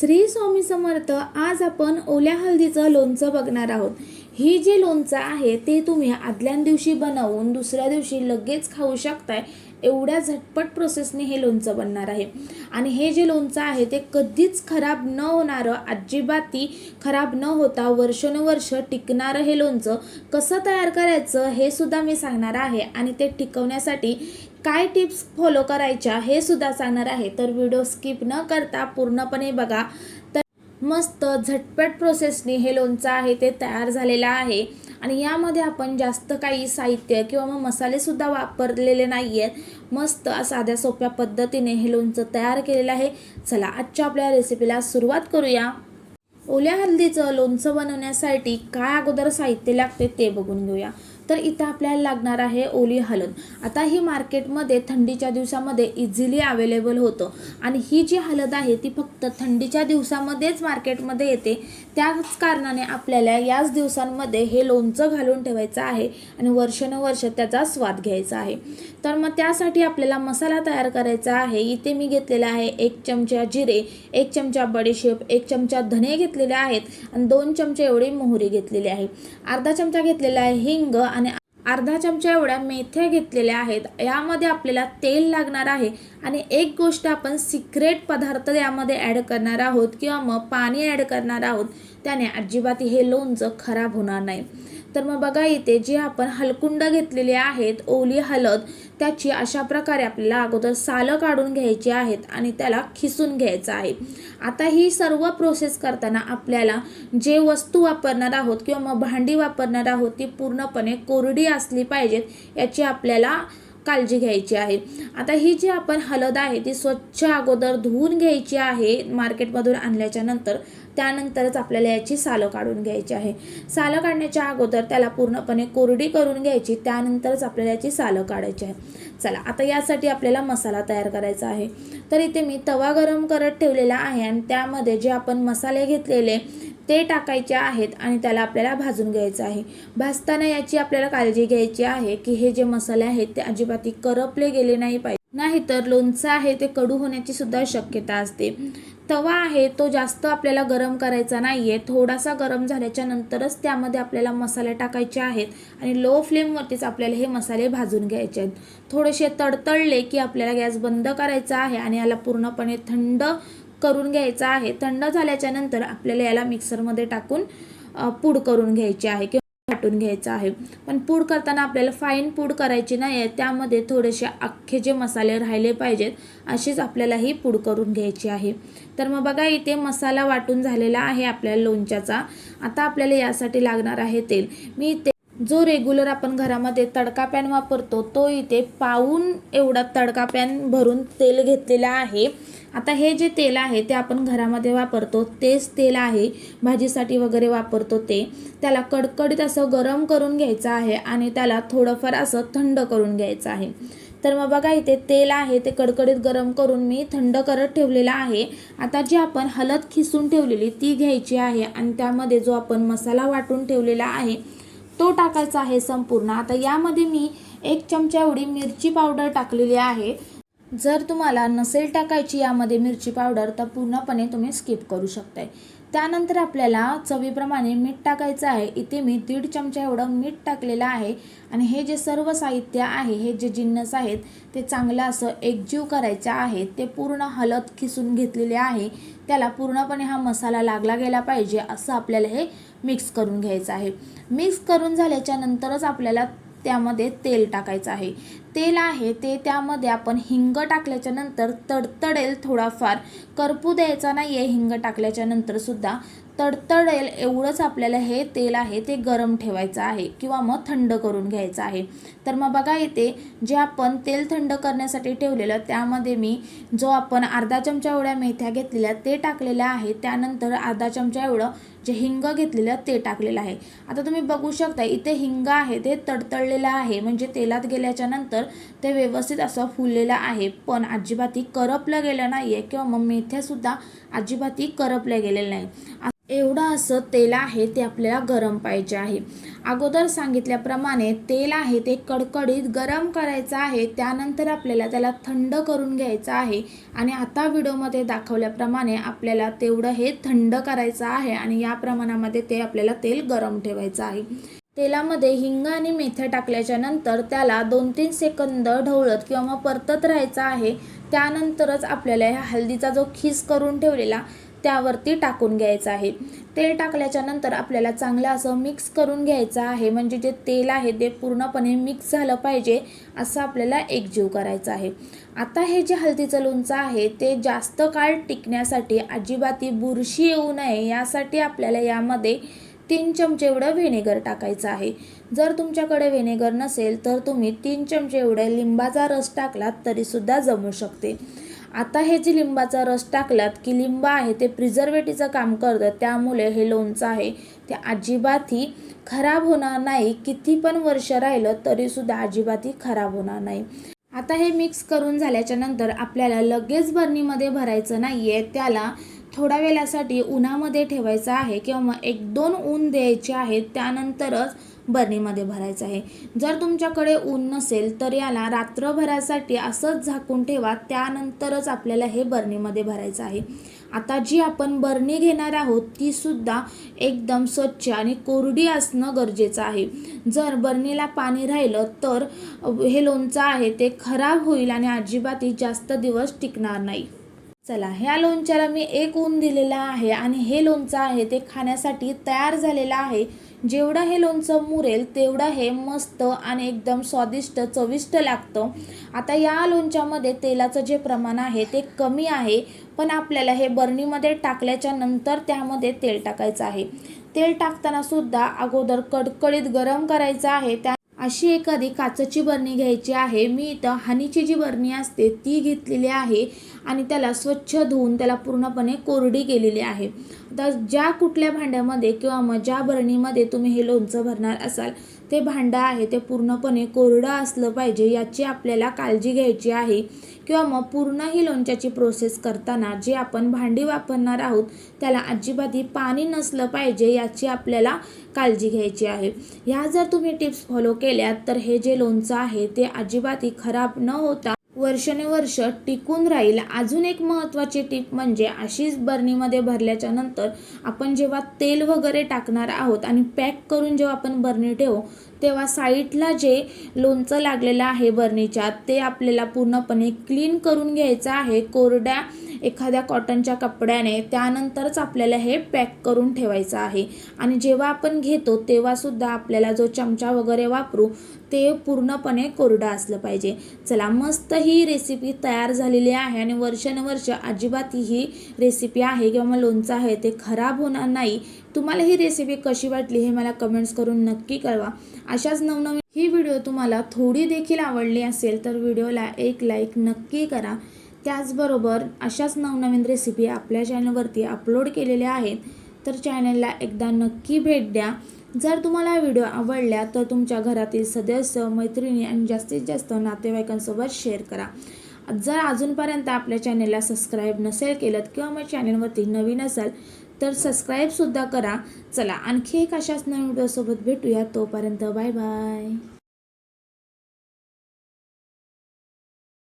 श्री स्वामी समर्थ आज आपण ओल्या हळदीचं लोणचं बघणार आहोत. ही जे लोणचं आहे ते तुम्ही आदल्या दिवशी बनवून दुसऱ्या दिवशी लगेच खाऊ शकताय. एवढ्या झटपट प्रोसेसने हे लोणचं बनणार आहे. आणि हे जे लोणचं आहे ते कधीच खराब न होणारं अजिबाती खराब न होता वर्षानुवर्ष टिकणारं हे लोणचं कसं तयार करायचं हे सुद्धा मी सांगणार आहे. आणि ते टिकवण्यासाठी काय टिप्स फॉलो करायच्या हे सुद्धा सांगणार आहे. तर व्हिडिओ स्किप न करता पूर्णपणे बघा. तर मस्त झटपट प्रोसेसने हे लोणचं आहे ते तयार झालेलं आहे. आणि यामध्ये आपण जास्त काही साहित्य किंवा मग मसालेसुद्धा वापरलेले नाही आहेत मस्त साध्या सोप्या पद्धतीने हे लोणचं तयार केलेलं आहे. चला आजच्या आपल्या रेसिपीला सुरुवात करूया. ओल्या हल्दीचं लोणचं बनवण्यासाठी काय अगोदर साहित्य लागते ते बघून घेऊया. तर इथं आपल्याला लागणार आहे ओली हलन आता ही मार्केटमध्ये थंडीच्या दिवसामध्ये इझिली अवेलेबल होतं. आणि ही जी हलद आहे ती फक्त थंडीच्या दिवसामध्येच मार्केटमध्ये येते. त्याच कारणाने आपल्याला याच दिवसांमध्ये हे लोणचं घालून ठेवायचं आहे आणि वर्षानुवर्ष त्याचा स्वाद घ्यायचा आहे. तर मग त्यासाठी आपल्याला मसाला तयार करायचा आहे. इथे मी घेतलेला आहे एक चमचा जिरे एक चमचा बडीशेप एक चमचा धने घेतलेले आहेत आणि दोन चमचे एवढी मोहरी घेतलेली आहे. अर्धा चमचा घेतलेला आहे हिंग आणि अर्धा चमचा एवढ्या मेथ्या घेतलेल्या आहेत. यामध्ये आपल्याला तेल लागणार आहे. आणि एक गोष्ट आपण सिक्रेट पदार्थ यामध्ये ॲड करणार आहोत किंवा मग पाणी ॲड करणार आहोत त्याने अजिबात हे लोणचं खराब होणार नाही. तर मग बघा इथे जे आपण हलकुंड घेतलेले आहेत ओली हलद त्याची अशा प्रकारे आपल्याला अगोदर सालं काढून घ्यायची आहेत आणि त्याला खिसून घ्यायचं आहे. आता ही सर्व प्रोसेस करताना आपल्याला जे वस्तू वापरणार आहोत किंवा मग भांडी वापरणार आहोत ती पूर्णपणे कोरडी असली पाहिजेत याची आपल्याला काळजी घ्यायची आहे. आता ही जी आपण हळद आहे ती स्वच्छ अगोदर धुवून घ्यायची आहे मार्केटमधून आणल्याच्या नंतर त्यानंतरच आपल्याला याची सालं काढून घ्यायची आहे. सालं काढण्याच्या अगोदर त्याला पूर्णपणे कोरडी करून घ्यायची त्यानंतरच आपल्याला याची सालं काढायची आहे. चला आता यासाठी आपल्याला मसाला तयार करायचा आहे. तर इथे मी तवा गरम करत ठेवलेला आहे आणि त्यामध्ये जे आपण मसाले घेतलेले ते टाकायचे आहेत आणि त्याला आपल्याला भाजून घ्यायचं आहे. भाजताना याची आपल्याला काळजी घ्यायची आहे की हे जे मसाले आहेत ते अजिबाती करपले गेले नाही पाहिजे. नाहीतर लोणचं आहे ते कडू होण्याची सुद्धा शक्यता असते. तवा आहे तो जास्त आपल्याला गरम करायचा नाही आहे थोडासा गरम झाल्याच्या नंतरच त्यामध्ये आपल्याला मसाले टाकायचे आहेत आणि लो फ्लेमवरतीच आपल्याला हे मसाले भाजून घ्यायचे आहेत. थोडेसे तडतडले की आपल्याला गॅस बंद करायचा आहे आणि याला पूर्णपणे थंड करून घ्यायचा आहे. थंड झाल्याच्यानंतर आपल्याला याला मिक्सरमध्ये टाकून पूड करून घ्यायची आहे किंवा वाटून घ्यायचं आहे. पण पूड करताना आपल्याला फाईन पूड करायची नाही आहे त्यामध्ये थोडेसे अख्खे जे मसाले राहिले पाहिजेत अशीच आपल्याला ही पूड करून घ्यायची आहे. तर मग बघा इथे मसाला वाटून झालेला आहे आपल्याला लोणच्याचा. आता आपल्याला यासाठी लागणार आहे तेल. मी ते जो रेग्युलर आपण घरामध्ये तडका पॅन वापरतो तो इथे पाऊन एवढा तडका पॅन भरून तेल घेतलेला आहे. आता हे जे तेल आहे ते आपण घरामध्ये वापरतो तेच तेल आहे. भाजीसाठी वगैरे वापरतो ते. त्याला कडकडीत असं गरम करून घ्यायचं आहे आणि त्याला थोडंफार असं थंड करून घ्यायचं आहे. तर मग बघा इथे तेल आहे ते कडकडीत गरम करून मी थंड करत ठेवलेलं आहे. आता जी आपण हलत खिसून ठेवलेली ती घ्यायची आहे आणि त्यामध्ये जो आपण मसाला वाटून ठेवलेला आहे तो टाकायचा आहे संपूर्ण. आता यामध्ये मी एक चमचा एवढी मिरची पावडर टाकलेली आहे. जर तुम्हाला नसेल टाकायची यामध्ये मिरची पावडर तर पूर्णपणे तुम्ही स्किप करू शकताय. त्यानंतर आपल्याला चवीप्रमाणे मीठ टाकायचं आहे. इथे मी दीड चमचा एवढं मीठ टाकलेलं आहे. आणि हे जे सर्व साहित्य आहे हे जे जिन्नस आहेत ते चांगलं असं एकजीव करायचं आहे. ते पूर्ण हलत खिसून घेतलेले आहे. त्याला पूर्णपणे हा मसाला लागला गेला पाहिजे असं आपल्याला हे मिक्स करून घ्यायचं आहे. मिक्स करून झाल्याच्या नंतरच आपल्याला त्यामध्ये तेल टाकायचं आहे. तेल आहे ते त्यामध्ये आपण हिंग टाकल्याच्या नंतर तडतडेल थोडाफार. करपू द्यायचा नाही आहे हिंग टाकल्याच्या नंतरसुद्धा तडतडेल एवढंच आपल्याला हे तेल आहे ते गरम ठेवायचं आहे किंवा मग थंड करून घ्यायचं आहे. तर मग बघा येते जे आपण तेल थंड करण्यासाठी ठेवलेलं त्यामध्ये मी जो आपण अर्धा चमचा एवढ्या मेथ्या घेतलेल्या ते टाकलेल्या आहे. त्यानंतर अर्धा चमचा एवढं जे हिंग घेतलेलं ते टाकलेलं आहे. आता तुम्ही बघू शकता इथे हिंग आहे ते तडतडलेलं आहे. म्हणजे तेलात गेल्याच्यानंतर ते व्यवस्थित असं फुललेलं आहे. पण अजिबाती करपलं गेलं नाही आहे किंवा मग मेथ्यासुद्धा अजिबाती करपल्या गेलेलं नाही. एवढं असं तेल आहे ते आपल्याला गरम पाहिजे आहे. अगोदर सांगितल्याप्रमाणे तेल आहे ते कडकडीत गरम करायचं आहे. त्यानंतर आपल्याला त्याला थंड करून घ्यायचं आहे. आणि आता व्हिडिओमध्ये दाखवल्याप्रमाणे आपल्याला तेवढं हे थंड करायचं आहे आणि या ह्या प्रमाणामध्ये ते आपल्याला तेल गरम ठेवायचं आहे. तेलामध्ये हिंग आणि मेथ्या टाकल्याच्या नंतर त्याला दोन तीन सेकंद ढवळत किंवा मग परतत राहायचं आहे. त्यानंतरच आपल्याला ह्या हळदीचा जो खीस करून ठेवलेला त्यावरती टाकून घ्यायचं आहे. तेल टाकल्याच्या नंतर आपल्याला चांगलं असं मिक्स करून घ्यायचं आहे. म्हणजे जे तेल आहे ते पूर्णपणे मिक्स झालं पाहिजे असं आपल्याला एकजीव करायचं आहे. आता हे जे हळदीचं लोणचं आहे ते जास्त काळ टिकण्यासाठी अजिबाती बुरशी येऊ नये यासाठी आपल्याला यामध्ये तीन चमचे एवढं व्हिनेगर टाकायचं आहे. जर तुमच्याकडे व्हिनेगर नसेल तर तुम्ही तीन चमचे एवढे लिंबाचा रस टाकलात तरीसुद्धा जमू शकते. आता हे जे लिंबाचा रस टाकलात की लिंब आहे ते प्रिझर्वेटिव्हचं काम करतं त्यामुळे हे लोणचं आहे ते अजिबातही खराब होणार नाही. किती पण वर्ष राहिलं तरीसुद्धा अजिबातही खराब होणार नाही. आता हे मिक्स करून झाल्याच्यानंतर आपल्याला लगेच बर्नीमध्ये भरायचं नाही आहे त्याला थोड्या वेळासाठी उन्हामध्ये ठेवायचं आहे किंवा मग एक दोन ऊन द्यायचे आहेत. त्यानंतरच बर्नीमध्ये भरायचं आहे. जर तुमच्याकडे ऊन नसेल तर याला रात्रभरासाठी असंच झाकून ठेवा. त्यानंतरच आपल्याला हे बर्नीमध्ये भरायचं आहे. आता जी आपण बर्नी घेणार आहोत ती सुद्धा एकदम स्वच्छ आणि कोरडी असणं गरजेचं आहे. जर बर्नीला पाणी राहिलं तर हे लोणचं आहे ते खराब होईल आणि अजिबातही जास्त दिवस टिकणार नाही. चला ह्या लोणच्याला मी एक ऊन दिलेला आहे आणि हे लोणचं आहे ते खाण्यासाठी तयार झालेलं आहे. जेवढं हे लोणचं मुरेल तेवढं हे मस्त आणि एकदम स्वादिष्ट चविष्ट लागतं. आता या लोणच्यामध्ये तेलाचं जे प्रमाण आहे ते कमी आहे पण आपल्याला हे बर्नीमध्ये टाकल्याच्या नंतर त्यामध्ये तेल टाकायचं आहे. तेल टाकताना सुद्धा अगोदर कडकडीत गरम करायचं आहे. त्या अशी एखादी काचेची बरणी घ्यायची आहे. मी इथं हानीची जी बरणी असते ती घेतलेली आहे आणि त्याला स्वच्छ धुवून त्याला पूर्णपणे कोरडी केलेली आहे. तर ज्या कुठल्या भांड्यामध्ये किंवा मग ज्या बरणीमध्ये तुम्ही हे लोणचं भरणार असाल ते भांडं आहे ते पूर्णपणे कोरडं असलं पाहिजे याची आपल्याला काळजी घ्यायची आहे. किंवा मग पूर्ण ही लोणच्याची प्रोसेस करताना जे आपण भांडी वापरणार आहोत त्याला अजिबातही पाणी नसलं पाहिजे याची आपल्याला काळजी घ्यायची आहे. ह्या जर तुम्ही टिप्स फॉलो केल्यात तर हे जे लोणचं आहे ते अजिबातही खराब न होता वर्षानुवर्ष टिकून राहील. अजून एक महत्त्वाची टीप म्हणजे अशीच बर्नीमध्ये भरल्याच्या नंतर आपण जेव्हा तेल वगैरे टाकणार आहोत आणि पॅक करून जेव्हा आपण बर्नी ठेवू तेव्हा साईडला जे लोणचं लागलेलं आहे बर्नीच्या ते आपल्याला पूर्णपणे क्लीन करून घ्यायचं आहे. कोरड्या एखाद्या कॉटनच्या कपड्याने त्यानंतरच आपल्याला हे पॅक करून ठेवायचं आहे. आणि जेव्हा आपण घेतो तेव्हासुद्धा आपल्याला जो चमचा वगैरे वापरू ते पूर्णपणे कोरडं असलं पाहिजे. चला मस्त ही रेसिपी तयार झालेली आहे आणि वर्षानुवर्ष अजिबात ही रेसिपी आहे किंवा मग लोणचं आहे ते खराब होणार नाही. तुम्हाला ही रेसिपी कशी वाटली हे मला कमेंट्स करून नक्की कळवा. अशाच नवनवीन ही व्हिडिओ तुम्हाला थोडी देखील आवडली असेल तर व्हिडिओला एक लाईक नक्की करा. त्याचबरोबर अशाच नवनवीन रेसिपी आपल्या चॅनलवरती अपलोड केलेल्या आहेत तर चॅनलला एकदा नक्की भेट द्या. जर तुम्हाला व्हिडिओ आवडल्या तर तुमच्या घरातील सदस्य मैत्रिणी आणि जास्तीत जास्त नातेवाईकांसोबत शेअर करा. जर अजूनपर्यंत आपल्या चॅनलला सबस्क्राईब नसेल केलं किंवा मग चॅनलवरती नवीन असाल तर सबस्क्राईबसुद्धा करा. चला आणखी एक अशाच नवीन व्हिडिओसोबत भेटूया. तोपर्यंत बाय बाय